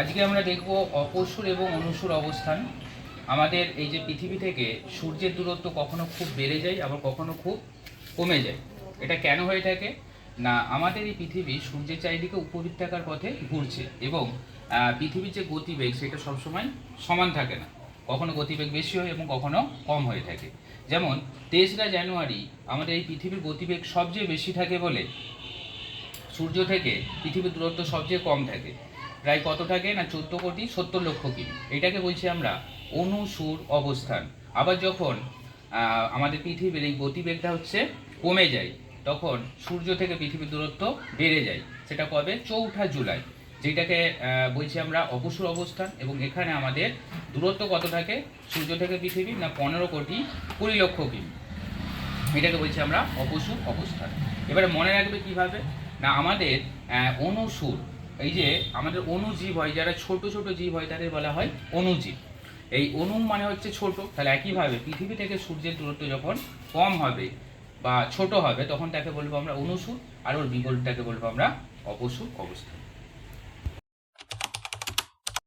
আজকে আমরা দেখব অপসুর এবং অনুসুর অবস্থান। আমাদের এই যে পৃথিবী থেকে সূর্যের দূরত্ব কখনো খুব বেড়ে যায়, আবার কখনো খুব কমে যায়। এটা কেন হয়ে থাকে? না, আমাদের এই পৃথিবী সূর্যের চারিদিকে উপবৃত্তাকার পথে ঘুরছে এবং পৃথিবীর যে গতিবেগ সেটা সবসময় সমান থাকে না। কখনো গতিবেগ বেশি হয় এবং কখনো কম হয়ে থাকে। যেমন, তেসরা জানুয়ারি আমাদের এই পৃথিবীর গতিবেগ সবচেয়ে বেশি থাকে বলে। সূর্য থেকে পৃথিবীর দূরত্ব সবচেয়ে কম থাকে। প্রায় কত থাকে না চোদ্দ কোটি, সত্তর লক্ষ কিমি এটাকে বলছি আমরা অনুসুর অবস্থান। আবার যখন আমাদের পৃথিবীর এই গতিবেগটা হচ্ছে কমে যায়, তখন সূর্য থেকে পৃথিবীর দূরত্ব বেড়ে যায়। সেটা কবে? চৌঠা জুলাই। যেটাকে বলছি আমরা অপসুর অবস্থান এবং এখানে আমাদের দূরত্ব কত থাকে? সূর্য থেকে পৃথিবী না পনেরো কোটি, কুড়ি লক্ষ কিমি এটাকে বলছি আমরা অপসুর অবস্থান। এবারে মনে রাখবে কীভাবে? না, আমাদের অনুসুর এই যে আমাদের অনুজীব হয়, যারা ছোট ছোট জীব হয় তাদের বলা হয় অনুজীব। এই অনু মানে হচ্ছে ছোট। তাহলে একইভাবে পৃথিবী থেকে সূর্যের দূরত্ব যখন কম হবে বা ছোট হবে, তখন তাকে বলব আমরা অনুসুর, আর ওর বিগলটাকে বলব আমরা অপসুর অবস্থান